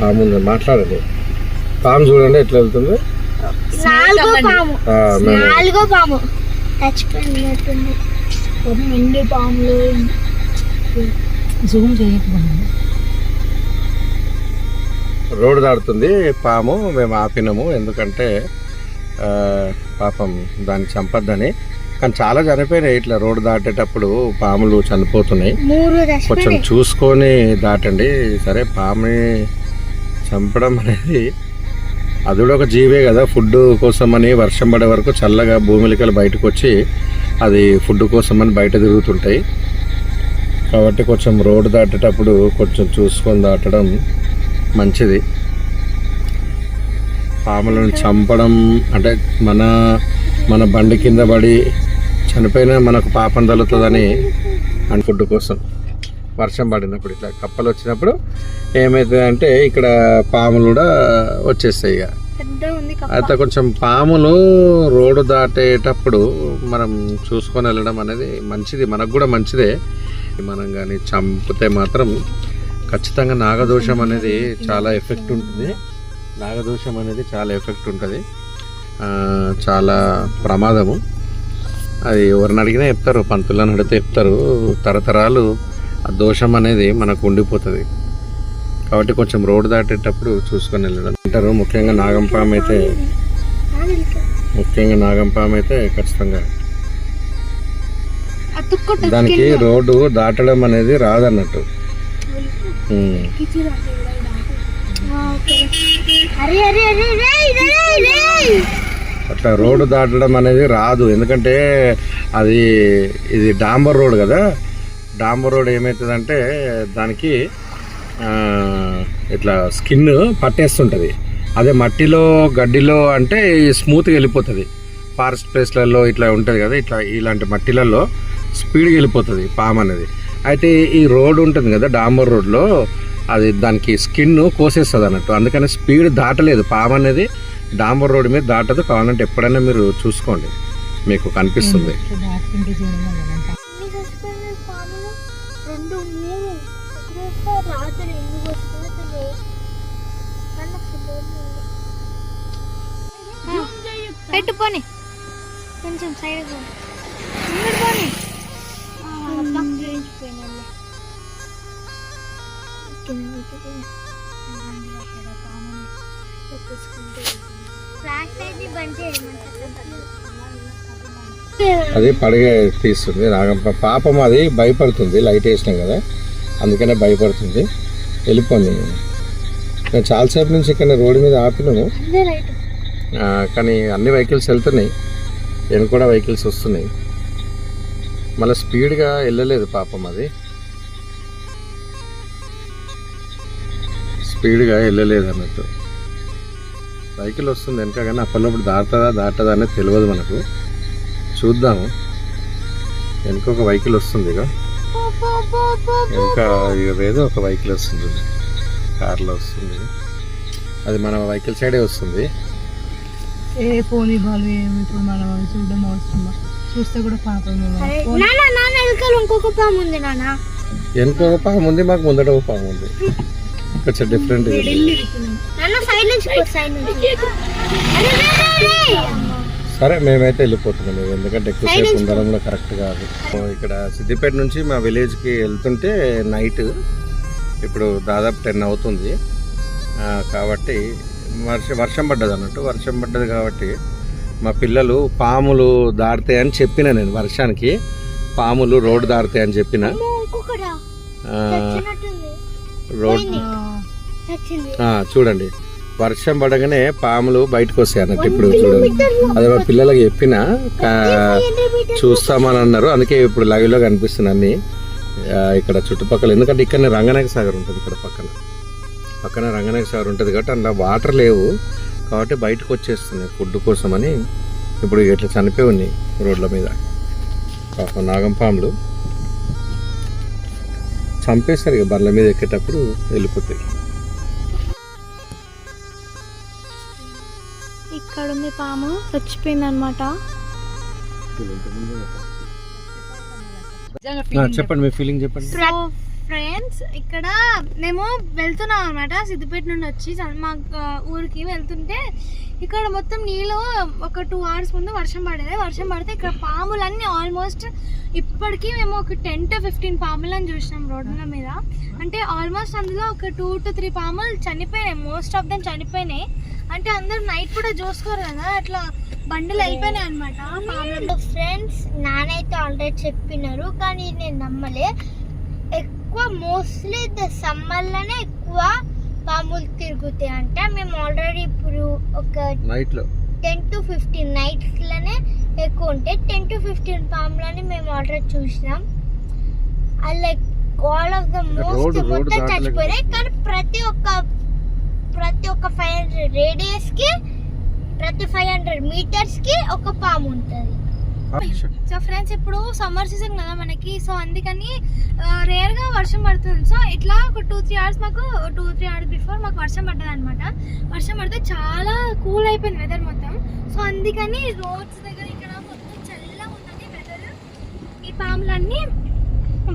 పాము ఉంది మాట్లాడండి. పాము చూడండి ఎట్లా వెళ్తుంది? నాలుగో పాము. ఆ, మేము నాలుగో పాము. చచ్చిపోయినట్టుంది. ఎన్ని పాములు. జూమ్ చేయకపోయింది రోడ్డు దాడుతుంది పాము మేము ఆపినాము ఎందుకంటే ఆ, పాపం దాన్ని చంపద్దని. కానీ చాలా చనిపోయినాయి ఇట్లా రోడ్డు దాటేటప్పుడు పాములు చనిపోతున్నాయి. కొంచెం చూసుకొని దాటండి. సరే పాముని చంపడం అనేది అది కూడా ఒక జీవే కదా. ఫుడ్ కోసమని వర్షం పడే వరకు చల్లగా భూమిలికలు బయటకు వచ్చి అది ఫుడ్ కోసమని బయట తిరుగుతుంటాయి. కాబట్టి కొంచెం రోడ్డు దాటేటప్పుడు కొంచెం చూసుకొని దాటడం మంచిది. పాములను చంపడం అంటే మన మన బండి కింద పడి చనిపోయిన మనకు పాపం తగులుతుందని అని ఫుడ్ కోసం. వర్షం పడినప్పుడు ఇట్లా కప్పలు వచ్చినప్పుడు ఏమవుతుంది అంటే ఇక్కడ పాములు కూడా వచ్చేస్తాయి ఇక. అయితే కొంచెం పాములు రోడ్డు దాటేటప్పుడు మనం చూసుకొని వెళ్ళడం అనేది మంచిది మనకు కూడా మంచిదే. మనం కానీ చంపితే మాత్రం ఖచ్చితంగా నాగదోషం అనేది చాలా ఎఫెక్ట్ ఉంటుంది. నాగదోషం అనేది చాలా ఎఫెక్ట్ ఉంటుంది. చాలా ప్రమాదము. అది ఎవరిని అడిగినా చెప్తారు పంతులను అడిగితే చెప్తారు. తరతరాలు ఆ దోషం అనేది మనకు ఉండిపోతుంది. కాబట్టి కొంచెం రోడ్డు దాటేటప్పుడు చూసుకొని వెళ్ళడం. అంటారు ముఖ్యంగా నాగంపాం అయితే ముఖ్యంగా నాగంపాం అయితే ఖచ్చితంగా దానికి రోడ్డు దాటడం అనేది రాదన్నట్టు. అరే అరే అరే! అట్లా రోడ్డు దాటడం అనేది రాదు. ఎందుకంటే అది ఇది డాంబర్ రోడ్ కదా. డాంబర్ రోడ్ ఏమవుతుందంటే దానికి ఇట్లా స్కిన్ పట్టేస్తుంటుంది. అదే మట్టిలో గడ్డిలో అంటే స్మూత్గా వెళ్ళిపోతుంది. ఫారెస్ట్ ప్లేస్లలో ఇట్లా ఉంటుంది కదా ఇట్లా ఇలాంటి మట్టిలలో స్పీడ్గా వెళ్ళిపోతుంది పాము అనేది. అయితే ఈ రోడ్ ఉంటుంది కదా డాంబర్ రోడ్లో అది దానికి స్కిన్ కోసేస్తుంది అన్నట్టు అందుకని స్పీడ్ దాటలేదు. పాము అనేది డాంబర్ రోడ్ మీద దాటదు కావాలంటే ఎప్పుడైనా మీరు చూసుకోండి. మీకు కనిపిస్తుంది. పెట్టు పోని. కొంచెం సైడ్ పోని. అది పడగా తీస్తుంది రాగం. పాపం అది భయపడుతుంది లైట్ వేసినాం కదా అందుకనే భయపడుతుంది. వెళ్ళిపోయింది నేను చాలాసేపు నుంచి ఇక్కడ రోడ్డు మీద ఆపినాము కానీ అన్ని వెహికల్స్ వెళ్తున్నాయి. నేను కూడా వెహికల్స్ వస్తున్నాయి. మళ్ళీ స్పీడ్గా వెళ్ళలేదు పాపం అది. స్పీడ్గా వెళ్ళలేదు అన్నట్టు. వెహికల్ వస్తుంది వెనక కానీ అప్పటిలోప్పుడు దాటుతుందా దాటదా అనేది తెలియదు మనకు. చూద్దాము. వెనక ఒక వెహికల్ వస్తుంది ఇక ఇంకా ఏదో ఒక వెహికల్ వస్తుంది కార్లో వస్తుంది. అది మన వెహికల్ సైడే వస్తుంది. ఏ ఫోన్ ఇవ్వాలి ఏమి ఇప్పుడు మనం చూడడం అవసరమా? చూస్తే కూడా పాపం ఇంకొక పాము ఉంది నాన్న. వెనుక ఒక పాము ఉంది మాకు ముందట ఒక పాము ఉంది. కొంచెం డిఫరెంట్. సరే మేమైతే వెళ్ళిపోతున్నాం ఎందుకంటే ఎక్కువసేపు ఉండడంలో కరెక్ట్ కాదు. ఇక్కడ సిద్దిపేట నుంచి మా విలేజ్కి వెళ్తుంటే నైట్ ఇప్పుడు దాదాపు టెన్ అవుతుంది. కాబట్టి వర్ష వర్షం పడ్డది అన్నట్టు. వర్షం పడ్డది కాబట్టి మా పిల్లలు పాములు దాడతాయని చెప్పిన నేను వర్షానికి. పాములు రోడ్డు దాడతాయని చెప్పిన. రోడ్ చూడండి. వర్షం పడగానే పాములు బయటకు వస్తాయి అన్నట్టు ఇప్పుడు చూడండి. అదే మా పిల్లలకి చెప్పిన చూస్తామని అన్నారు అందుకే ఇప్పుడు లైవ్లో కనిపిస్తుంది అన్ని ఇక్కడ చుట్టుపక్కల. ఎందుకంటే ఇక్కడనే రంగనాయక సాగర్ ఉంటుంది ఇక్కడ పక్కన. పక్కన రంగనాయక సాగర్ ఉంటుంది కాబట్టి అందులో వాటర్ లేవు. కాబట్టి బయటకు వచ్చేస్తుంది ఫుడ్ కోసమని. ఇప్పుడు ఇట్లా చనిపోయి ఉన్నాయి రోడ్ల మీద. పాపం నాగం పాములు. చంపేస్తారు ఇక బండ్ల మీద ఎక్కేటప్పుడు వెళ్ళిపోతాయి. ఇక్కడ ఉంది పాము చచ్చిపోయింది అనమాట చెప్పండి మీ ఫీలింగ్ చెప్పండి. ఫ్రెండ్స్ ఇక్కడ మేము వెళ్తున్నాం అనమాట సిద్దిపేట నుండి వచ్చి మా ఊరికి వెళ్తుంటే ఇక్కడ మొత్తం నీళ్ళు ఒక టూ అవర్స్ ముందు వర్షం పడేది. వర్షం పడితే ఇక్కడ పాములన్నీ ఆల్మోస్ట్ ఇప్పటికీ మేము ఒక టెన్ టు ఫిఫ్టీన్ పాములను చూసినాం రోడ్ల మీద. అంటే ఆల్మోస్ట్ అందులో ఒక టూ టు త్రీ పాములు చనిపోయినాయి. మోస్ట్ ఆఫ్ దెమ్ చనిపోయినాయి. అంటే అందరు నైట్ కూడా చూసుకోరు కదా. అట్లా బండిలు వెళ్ళిపోయినాయి అనమాట ఫ్రెండ్స్ నానైతే ఆల్రెడీ చెప్పినారు కానీ నేను నమ్మలే. ఎక్కువ మోస్ట్లీ ద సమ్మర్లోనే ఎక్కువ పాములు తిరుగుతాయి అంట. మేము ఆల్రెడీ ఇప్పుడు ఒక నైట్లో టెన్ టు ఫిఫ్టీన్ నైట్స్లోనే ఎక్కువ ఉంటాయి. టెన్ టు ఫిఫ్టీన్ పాములని మేము ఆల్రెడీ చూసినాం. అది like all of the most మొత్తం చచ్చిపోయినాయి. కానీ ప్రతి ఒక్క ప్రతి ఒక్క ఫైవ్ హండ్రెడ్ రేడియస్కి ప్రతి ఫైవ్ హండ్రెడ్ మీటర్స్కి ఒక పాము ఉంటుంది. సో ఫ్రెండ్స్ ఇప్పుడు సమ్మర్ సీజన్ కదా మనకి. సో అందుకని రేర్గా వర్షం పడుతుంది. సో ఇట్లా ఒక టూ త్రీ అవర్స్ మాకు టూ త్రీ అవర్స్ బిఫోర్ మాకు వర్షం పడ్డది అనమాట వర్షం పడితే చాలా కూల్ అయిపోయింది వెదర్ మొత్తం. సో అందుకని రోడ్స్ దగ్గర ఇక్కడ మొత్తం చల్లగా ఉంటుంది వెదర్ ఈ పాములన్నీ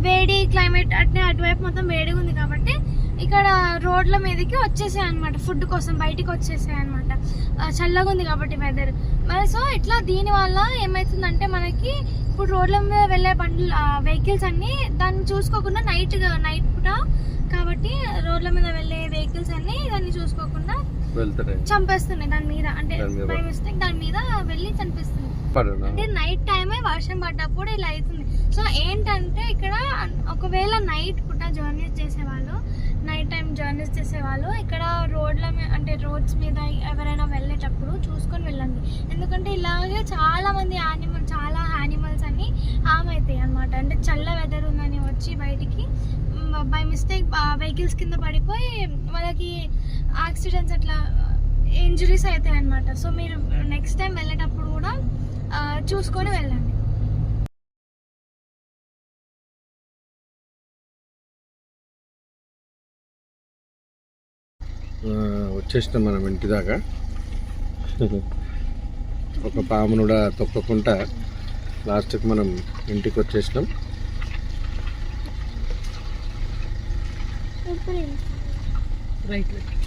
వేడి క్లైమేట్ అట్నే అటువైపు మొత్తం వేడిగా ఉంది కాబట్టి ఇక్కడ రోడ్ల మీదకి వచ్చేసాయి అనమాట ఫుడ్ కోసం బయటికి వచ్చేసాయి అనమాట చల్లగా ఉంది కాబట్టి వెదర్ మరి సో ఇట్లా దీని వల్ల ఏమవుతుందంటే మనకి ఇప్పుడు రోడ్ల మీద వెళ్ళే బండ్లు వెహికల్స్ అన్ని దాన్ని చూసుకోకుండా నైట్ నైట్ పూట కాబట్టి రోడ్ల మీద వెళ్ళే వెహికల్స్ అన్ని దాన్ని చూసుకోకుండా చంపేస్తున్నాయి దాని మీద. అంటే బై మిస్టేక్ దాని మీద వెళ్ళి చంపేస్తుంది అంటే నైట్ టైమే వర్షం పడ్డప్పుడు ఇలా అవుతుంది సో ఏంటంటే ఇక్కడ ఒకవేళ నైట్ పూట జర్నీస్ చేసేవాళ్ళు నైట్ టైం జర్నీస్ చేసేవాళ్ళు ఇక్కడ రోడ్ల మీద అంటే రోడ్స్ మీద ఎవరైనా వెళ్ళేటప్పుడు చూసుకొని వెళ్ళండి. ఎందుకంటే ఇలాగే చాలా మంది యానిమల్ చాలా యానిమల్స్ అన్ని హామ్ అవుతాయి అనమాట అంటే చల్ల వెదర్ ఉందని వచ్చి బయటికి బై మిస్టేక్ వెహికల్స్ కింద పడిపోయి వాళ్ళకి యాక్సిడెంట్స్ అట్లా ఇంజరీస్ అవుతాయి అనమాట సో మీరు నెక్స్ట్ టైం వెళ్ళేటప్పుడు కూడా చూసుకొని వెళ్ళండి. వచ్చేసినాం మనం ఇంటి దాకా. ఒక పామును కూడా తొక్కకుండా లాస్ట్కి మనం ఇంటికి వచ్చేసినాం. Right right.